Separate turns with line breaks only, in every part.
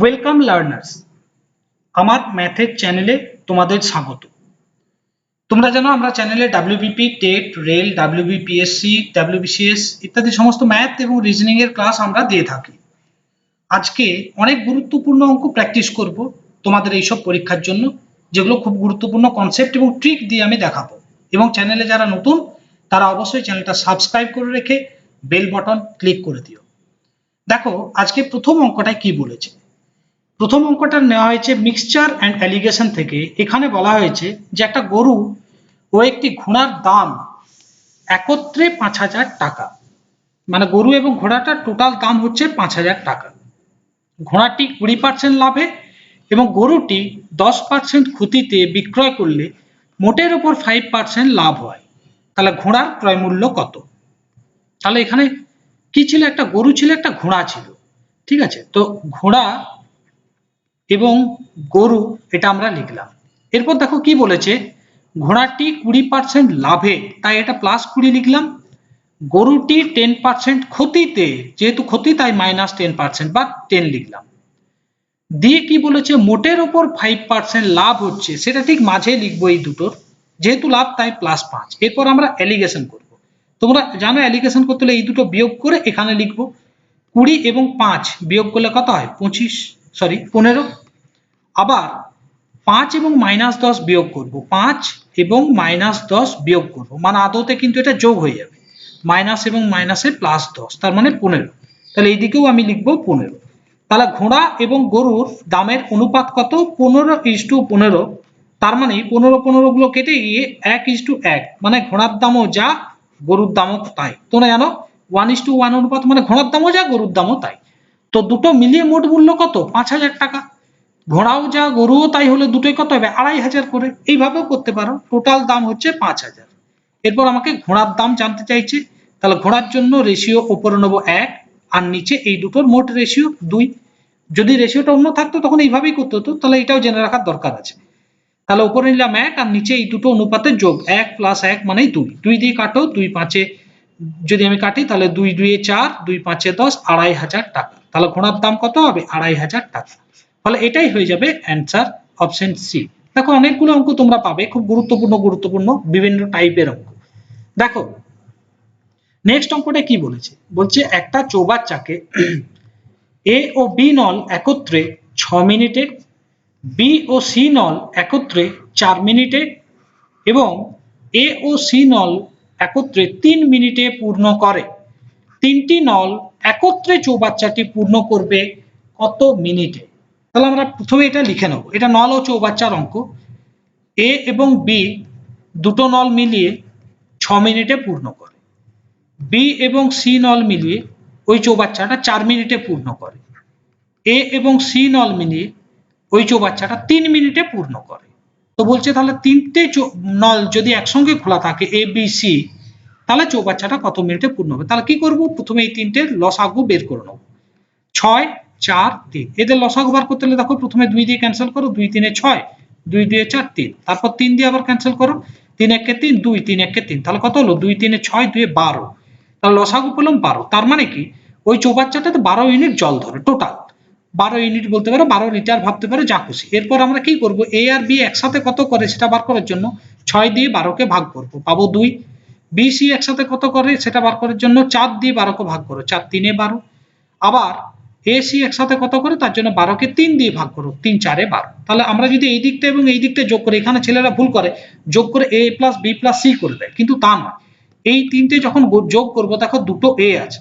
Welcome learners আমার ম্যাথের চ্যানেলে তোমাদের স্বাগত। তোমরা জানো আমরা চ্যানেলে WBP TET rail WBPSC WBCS ইত্যাদি সমস্ত ম্যাথ এবং রিজনিং এর ক্লাস আমরা দিয়ে থাকি। আজকে অনেক গুরুত্বপূর্ণ অঙ্ক প্র্যাকটিস করব তোমাদের এইসব পরীক্ষার জন্য, যেগুলো খুব গুরুত্বপূর্ণ কনসেপ্ট এবং ট্রিক দিয়ে আমি দেখাবো। এবং চ্যানেলে যারা নতুন, তারা অবশ্যই চ্যানেলটা সাবস্ক্রাইব করে রেখে বেল বাটন ক্লিক করে দিও। দেখো, আজকে প্রথম অঙ্কটায় কি বলেছে? প্রথম অঙ্কটা নেওয়া হয়েছে মিক্সচার অ্যান্ড অ্যালিগেশন থেকে। এখানে বলা হয়েছে যে একটা গরু ও একটি ঘোড়ার দাম একত্রে পাঁচ হাজার টাকা। মানে গরু এবং ঘোড়াটার টোটাল দাম হচ্ছে পাঁচ হাজার টাকা। ঘোড়াটি কুড়ি পার্সেন্ট লাভে এবং গরুটি দশ পার্সেন্ট ক্ষতিতে বিক্রয় করলে মোটের ওপর ফাইভ পার্সেন্ট লাভ হয়। তাহলে ঘোড়ার ক্রয় মূল্য কত? তাহলে এখানে কি ছিল? একটা গরু ছিল, একটা ঘোড়া ছিল। ঠিক আছে? তো ঘোড়া এবং গরু, এটা আমরা লিখলাম। এরপর দেখো কি বলেছে? ঘোড়াটি কুড়ি পার্সেন্ট লাভে, তাই এটা প্লাস কুড়ি লিখলাম। গরুটি টেন পার্সেন্ট ক্ষতিতে, যেহেতু ক্ষতি, তাই মাইনাস টেন পার্সেন্ট বা টেন লিখলাম। দিয়ে কি বলেছে? মোটের ওপর ফাইভ পার্সেন্ট লাভ হচ্ছে, সেটা ঠিক মাঝে লিখব এই দুটোর যেহেতু লাভ, তাই প্লাস পাঁচ। এরপর আমরা অ্যালিগেশন করব। তোমরা জানো অ্যালিগেশন করতে হলে এই দুটো বিয়োগ করে এখানে লিখব। কুড়ি এবং পাঁচ বিয়োগ করলে কত হয়? পঁচিশ। সরি পনেরো। আবার পাঁচ এবং মাইনাস দশ বিয়োগ করব। পাঁচ এবং মাইনাস দশ বিয়োগ করব। মানে আদতে কিন্তু এটা যোগ হয়ে যাবে। মাইনাস এবং মাইনাসে প্লাস দশ, তার মানে পনেরো। তাহলে এইদিকেও আমি লিখব পনেরো। তাহলে ঘোড়া এবং গরুর দামের অনুপাত কত? পনেরো ইস টু পনেরো। তার মানে পনেরো পনেরো গুলো কেটে গিয়ে এক ইস টু এক। মানে ঘোড়ার দামও যা, গরুর দামও তাই। তোমরা জানো? ওয়ান ইস টু ওয়ান অনুপাত মানে ঘোড়ার দামও যা, গরুর দামও তাই। তো দুটো মিলিয়ে মোট মূল্য কত? পাঁচ হাজার টাকা। ঘোড়াও যা, গরুও তাই হলে দুটোই কত হবে? আড়াই হাজার করে। এইভাবেও করতে পারো। টোটাল দাম হচ্ছে পাঁচ হাজার। এরপর আমাকে ঘোড়ার দাম জানতে চাইছে। তাহলে ঘোড়ার জন্য রেশিও ওপরে নেব এক, আর নিচে এই দুটোর মোট রেশিও দুই। যদি রেশিওটা অন্য থাকতো, তখন এইভাবেই করতে হতো। তাহলে এটাও জেনে রাখার দরকার আছে। তাহলে উপরে নিলাম এক, আর নিচে এই দুটো অনুপাতের যোগ। এক প্লাস এক মানেই দুই। দুই দিয়ে কাটো, দুই পাঁচে যদি আমি কাটি, তাহলে দুই দুইয়ে চার, দুই, পাঁচে দশ, আড়াই হাজার টাকা। তাহলে ঘোড়ার দাম কত হবে? আড়াই হাজার টাকা। ফলে এটাই হয়ে যাবে অ্যান্সার অপশন সি দেখো, অনেকগুলো অঙ্ক তোমরা পাবে, খুব গুরুত্বপূর্ণ গুরুত্বপূর্ণ, বিভিন্ন টাইপের অঙ্ক। দেখো নেক্সট অঙ্কটা কি বলেছে? বলছে, একটা চৌবাচ্চাকে এ ও বি নল একত্রে ছ মিনিটে বি ও সি নল একত্রে চার মিনিটে এবং এ ও সি নল একত্রে তিন মিনিটে পূর্ণ করে। তিনটি নল একত্রে চৌবাচ্চাটি পূর্ণ করবে কত মিনিটে? তাহলে আমরা প্রথমে এটা লিখে নেব। এটা নল ও চৌবাচ্চার অঙ্ক। এ এবং বি দুটো নল মিলিয়ে ছ মিনিটে পূর্ণ করে। বি এবং সি নল মিলিয়ে ওই চৌবাচ্চাটা চার মিনিটে পূর্ণ করে। এ এবং সি নল মিলিয়ে ওই চৌবাচ্চাটা তিন মিনিটে পূর্ণ করে। তো বলছে তাহলে তিনটে নল যদি একসঙ্গে খোলা থাকে এ বি সি তাহলে চৌবাচ্চাটা কত মিনিটে পূর্ণ হবে? তাহলে কি করব? প্রথমে এই তিনটে লসাগু বের করে নেব। ছয়, চার, তিন। এদের লসাগু বার করতে হলে দেখো প্রথমে দুই দিয়ে ক্যান্সেল করো, দুই, তিনে ছয়, দুই, দুয়ে চার, তিন। তারপর তিন দিয়ে আবার ক্যান্সেল করো, তিন একে তিন, দুই, তিন একে তিন। তাহলে কত হলো? দুই, তিনে ছয়, দুয়ে বারো। তাহলে লসাগু পেলাম বারো। তার মানে কি? ওই চৌবাচ্চাটাতে বারো ইউনিট জল ধরে, টোটাল। বারো ইউনিট বলতে পারো, বারো লিটার ভাবতে পারো, যা খুশি। এরপর আমরা কি করব? এ আর বি একসাথে কত করে সেটা বার করার জন্য? ছয় দিয়ে বারোকে ভাগ করব, পাবো দুই। বি সি একসাথে কত করে সেটা বার করার জন্য? চার দিয়ে বারোকে ভাগ করো, চার তিনে বারো। আবার এ সি একসাথে কত করে? তার জন্য বারোকে তিন দিয়ে ভাগ করো, তিন, চারে বারো। তাহলে আমরা যদি এই দিকটা এবং এই দিকটা যোগ করি, এখানে ছেলেরা ভুল করে, যোগ করে A plus B plus C করে দেয় কিন্তু তা নয়। এই তিনটে যখন যোগ করব, দেখো দুটো এ আছে,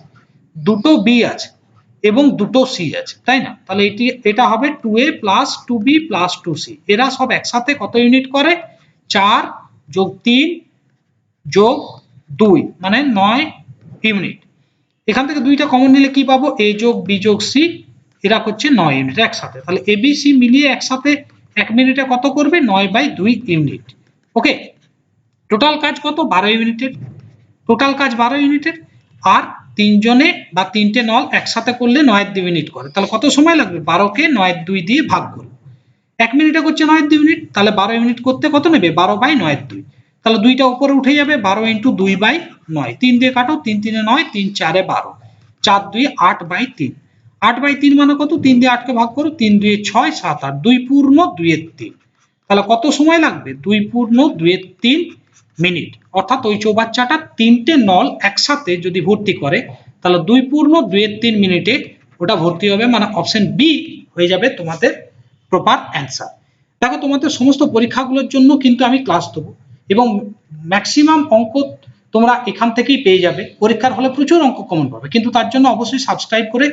দুটো বি আছে এবং দুটো সি আছে, তাই না? তাহলে এটি, এটা হবে two A plus two B plus two C এরা সব একসাথে কত ইউনিট করে? চার যোগ তিন যোগ দুই মানে নয় ইউনিট এখান থেকে দুইটা কমন নিলে কি পাবো? এ যোগ বি যোগ সি এরা করছে নয় ইউনিট একসাথে। তাহলে এ বি সি মিলিয়ে একসাথে এক মিনিটে কত করবে? নয় বাই দুই ইউনিট ওকে টোটাল কাজ কত? বারো ইউনিটের টোটাল কাজ বারো ইউনিটের আর তিনজনে বা তিনটে নল একসাথে করলে নয়ের দুই মিনিট করে। তাহলে কত সময় লাগবে? বারোকে নয়ের দুই দিয়ে ভাগ করব এক মিনিটে করছে নয়ের দুই মিনিট, তাহলে বারো মিনিট করতে কত নেবে? বারো বাই নয়ের দুই। তাহলে দুইটা উপরে উঠে যাবে বারো ইন্টু দুই বাই নয়। তিন দিয়ে কাটো, তিন তিনে নয়, তিন চারে বারো। চার দুই আট বাই তিন। আট বাই তিন মানে কত? তিন দিয়ে আটকে ভাগ করো, তিন দুয়ে ছয়, সাত আট। দুই পূর্ণ দুইয়ের তিন। তাহলে কত সময় লাগবে? দুই পূর্ণ দুইয়ের তিন মিনিট। অর্থাৎ ওই চৌবাচ্চাটা তিনটে নল একসাথে যদি ভর্তি করে, তাহলে দুই পূর্ণ, দুইয়ের তিন মিনিটে ওটা ভর্তি হবে মানে অপশন বি হয়ে যাবে তোমাদের প্রপার অ্যান্সার দেখো তোমাদের সমস্ত পরীক্ষাগুলোর জন্য কিন্তু আমি ক্লাস দেবো এবং ম্যাক্সিমাম অঙ্ক তোমরা এখান থেকেই পেয়ে যাবে। পরীক্ষার হলে প্রচুর অঙ্ক কমন পাবে, কিন্তু তার জন্য অবশ্যই সাবস্ক্রাইব করে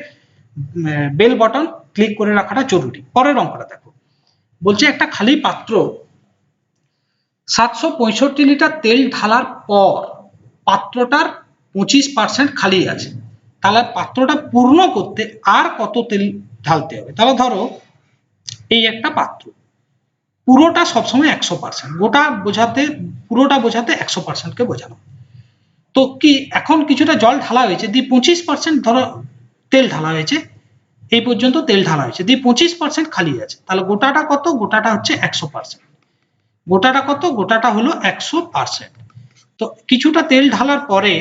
বেল বাটন ক্লিক করে রাখাটা জরুরি। পরের অঙ্কটা দেখো। বলছে একটা খালি পাত্র সাতশো পঁয়ষট্টি লিটার তেল ঢালার পর পাত্রটার পঁচিশ পার্সেন্ট খালি আছে। তাহলে পাত্রটা পূর্ণ করতে আর কত তেল ঢালতে হবে? তাহলে ধরো এই একটা পাত্র, পুরোটা সবসময় একশো পার্সেন্ট গোটা বোঝাতে, পুরোটা বোঝাতে একশো পার্সেন্টকে বোঝানো। তো কি এখন কিছুটা জল ঢালা হয়েছে দিয়ে পঁচিশ পার্সেন্ট ধরো তেল ঢালা হয়েছে, এই পর্যন্ত তেল ঢালা হয়েছে দিয়ে পঁচিশ পার্সেন্ট খালি আছে। তাহলে গোটাটা কত? গোটাটা হচ্ছে একশো পার্সেন্ট গোটাটা কত? গোটাটা হলো একশো পার্সেন্ট তো কিছুটা তেল ঢালার পরে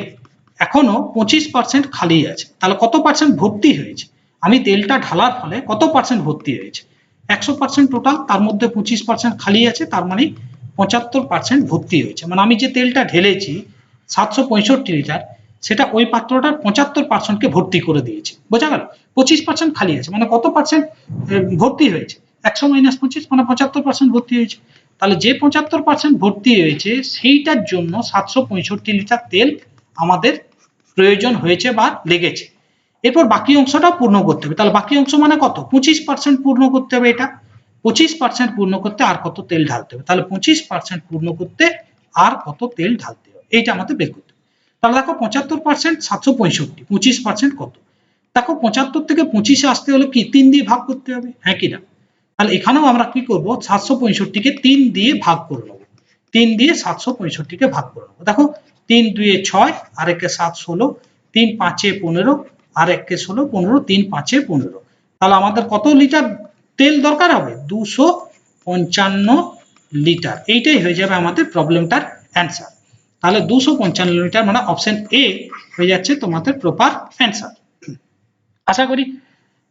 এখনও পঁচিশ পার্সেন্ট খালি আছে। তাহলে কত পার্সেন্ট ভর্তি হয়েছে? আমি তেলটা ঢালার ফলে কত পার্সেন্ট ভর্তি হয়েছে? একশো পার্সেন্ট টোটাল তার মধ্যে পঁচিশ পার্সেন্ট খালি আছে, তার মানে পঁচাত্তর পার্সেন্ট ভর্তি হয়েছে। মানে আমি যে তেলটা ঢেলেছি, সাতশো পঁয়ষট্টি লিটার, সেটা ওই পাত্রটার পঁচাত্তর পার্সেন্টকে ভর্তি করে দিয়েছে। বোঝা গেল? পঁচিশ পার্সেন্ট খালি আছে মানে কত পার্সেন্ট ভর্তি হয়েছে? একশো মাইনাস পঁচিশ মানে পঁচাত্তর পার্সেন্ট ভর্তি হয়েছে। তাহলে যে পঁচাত্তর পার্সেন্ট ভর্তি হয়েছে, সেইটার জন্য সাতশো পঁয়ষট্টি লিটার তেল আমাদের প্রয়োজন হয়েছে বা লেগেছে। এরপর বাকি অংশটা পূর্ণ করতে হবে। তাহলে বাকি অংশ মানে কত? পঁচিশ পার্সেন্ট পূর্ণ করতে হবে এটা। পঁচিশ পার্সেন্ট পূর্ণ করতে আর কত তেল ঢালতে হবে? তাহলে পঁচিশ পার্সেন্ট পূর্ণ করতে আর কত তেল ঢালতে হবে? এইটা আমাদের বের করতে তাহলে দেখো পঁচাত্তর পার্সেন্ট সাতশো পঁয়ষট্টি, পঁচিশ পার্সেন্ট কত? দেখো পঁচাত্তর থেকে পঁচিশে আসতে হলে কি তিন দিয়ে ভাগ করতে হবে? হ্যাঁ কি না? তাহলে এখানেও আমরা কি করব? সাতশো পঁয়ষট্টিকে তিন দিয়ে ভাগ করে নেব। তিন দিয়ে সাতশো পঁয়ষট্টিকে ভাগ করে নেব। দেখো, তিন দুয়ে ছয় আর একে সাত ষোলো, তিন পাঁচে পনেরো আর একে ষোলো, পনেরো, তিন পাঁচে পনেরো। তাহলে আমাদের কত লিটার তেল দরকার হবে? দুশো পঞ্চান্ন লিটার। এইটাই হয়ে যাবে আমাদের প্রবলেমটার অ্যান্সার। তাহলে দুশো পঞ্চান্ন লিটার মানে অপশন এ হয়ে যাচ্ছে তোমাদের প্রপার অ্যান্সার। আশা করি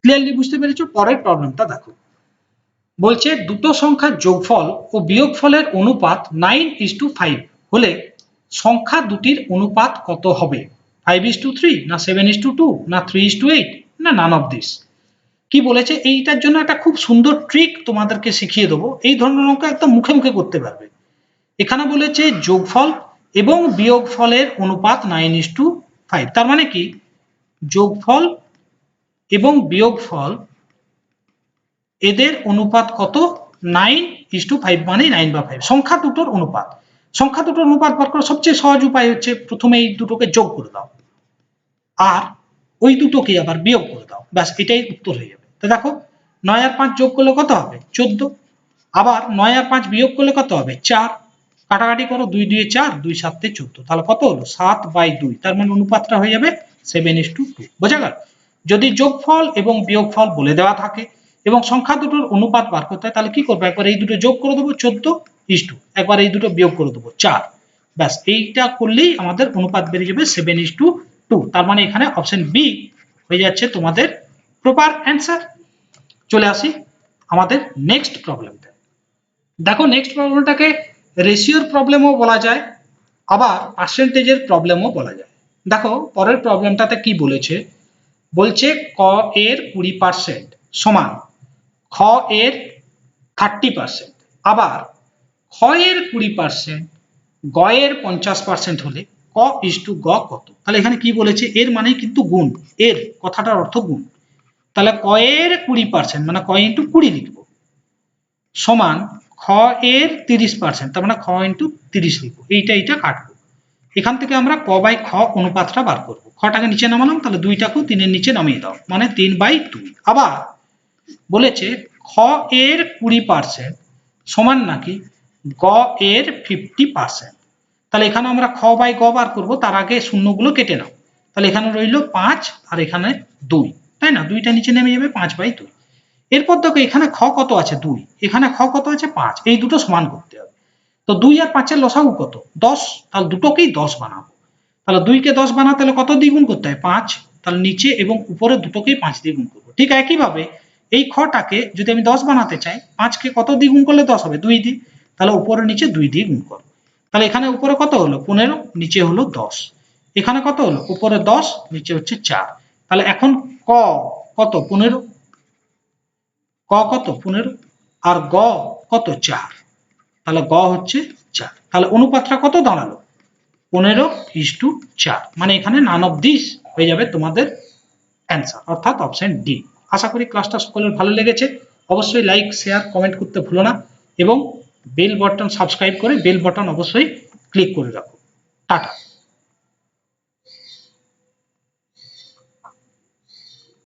ক্লিয়ারলি বুঝতে পেরেছ? পরের প্রবলেমটা দেখো। বলছে দুটো সংখ্যার যোগফল ও বিয়োগফলের অনুপাত নাইন ইস টু ফাইভ হলে সংখ্যা দুটির অনুপাত কত হবে? ফাইভ ইস টু থ্রি না সেভেন ইস টু টু না থ্রি ইস টু এইট না নান অফ দিস কি বলেছে? এইটার জন্য একটা খুব সুন্দর ট্রিক তোমাদেরকে শিখিয়ে দেবো। এই ধরনের অঙ্ক একদম মুখে মুখে করতে পারবে। এখানে বলেছে যোগফল এবং বিয়োগফলের অনুপাত নাইন ইস টু ফাইভ তার মানে কি? যোগফল এবং বিয়োগফল এদের অনুপাত কত? নাইন ইস টু ফাইভ মানে নাইন বা ফাইভ সংখ্যা দুটোর অনুপাত। সংখ্যা দুটোর অনুপাত বার করার সবচেয়ে সহজ উপায় হচ্ছে প্রথমে এই দুটোকে যোগ করে দাও। আর ওই দুটোকে আবার বিয়োগ করে দাও। ব্যাস, এটাই উত্তর হয়ে যাবে। তো দেখো, নয় আর পাঁচ যোগ করলে কত হবে? চোদ্দ। আবার নয় আর পাঁচ বিয়োগ করলে কত হবে? চার। কাটাকাটি করো, দুই দুই চার, দুই সাতে চোদ্দ। তাহলে কত হলো? সাত বাই দুই। তার মানে অনুপাতটা হয়ে যাবে সেভেন ইস টু টু বোঝা গেল? যদি যোগফল এবং বিয়োগফল বলে দেওয়া থাকে এবং সংখ্যা দুটোর অনুপাত বার করতে হয়, তাহলে কি করব? একবার এই দুটো যোগ করে দেবো চোদ্দ ইস টু একবার এই দুটো বিয়োগ করে দেবো চার। ব্যাস, এইটা করলেই আমাদের অনুপাত বেড়ে যাবে সেভেন ইস টু টু তার মানে এখানে অপশন বি হয়ে যাচ্ছে তোমাদের প্রপার অ্যান্সার চলে আসি আমাদের নেক্সট প্রবলেমটা দেখো নেক্সট প্রবলেমটাকে রেশিওর প্রবলেমও বলা যায়, আবার পার্সেন্টেজের প্রবলেমও বলা যায়। দেখো, পরের প্রবলেমটাতে কি বলেছে? বলছে ক এর কুড়ি পার্সেন্ট সমান। খ এর থার্টি পার্সেন্ট আবার খ এর কুড়ি পার্সেন্ট গ এর পঞ্চাশ পার্সেন্ট হলে ক ইস টু গ কত? তাহলে এখানে কি বলেছে? এর মানে কিন্তু গুণ। এর কথাটার অর্থ গুণ। তাহলে ক এর কুড়ি পার্সেন্ট মানে ক ইন্টু কুড়ি লিখব। সমান খ এর তিরিশ পার্সেন্ট তার মানে খ ইন্টু তিরিশ লিখব। এইটা এইটা কাটবো। এখান থেকে আমরা ক বাই খ অনুপাতটা বার করব। খটাকে নিচে নামালাম, তাহলে দুইটাকেও তিনের নিচে নামিয়ে দাও। মানে তিন বাই দুই। আবার বলেছে, খ এর কুড়ি পার্সেন্ট সমান নাকি গ এর ফিফটি পার্সেন্ট তাহলে এখানে আমরা খ বাই গ বার করব, তার আগে শূন্যগুলো কেটে নাও। তাহলে এখানে রইল পাঁচ আর এখানে দুই, তাই না? দুইটা নিচে নেমে যাবে পাঁচ বাই দুই। এরপর দেখো এখানে খ কত আছে? দুই। এখানে খ কত আছে? পাঁচ। এই দুটো সমান করতে হবে। তো দুই আর পাঁচের লসাগু কত? দশ। তাহলে দুটোকেই দশ বানাবো। তাহলে দুইকে দশ বানাতে হলে কত দ্বিগুণ করতে হয়? পাঁচ। তাহলে নিচে এবং উপরে দুটোকেই পাঁচ দ্বিগুণ করব। ঠিক একইভাবে এই খটাকে যদি আমি দশ বানাতে চাই, পাঁচকে কত দিয়ে গুণ করলে দশ হবে? দুই দিয়ে। তাহলে উপরে নিচে দুই দিয়ে গুণ করো। তাহলে এখানে উপরে কত হলো? পনেরো, নিচে হলো দশ। এখানে কত হলো? উপরে দশ, নিচে হচ্ছে চার। তাহলে এখন ক, কত? পনেরো। ক কত? পনেরো। আর গ কত? চার। তাহলে গ হচ্ছে চার। তাহলে অনুপাতটা কত দাঁড়াল? পনেরো ইস টু চার। মানে এখানে নান অফ দিস হয়ে যাবে তোমাদের অ্যান্সার, অর্থাৎ অপশন ডি। আশা করি ক্লাসটা সকলের ভালো লেগেছে। অবশ্যই লাইক শেয়ার কমেন্ট করতে ভুলো না এবং বেল বটন সাবস্ক্রাইব করে বেল বটন অবশ্যই ক্লিক করে রাখো। টাটা।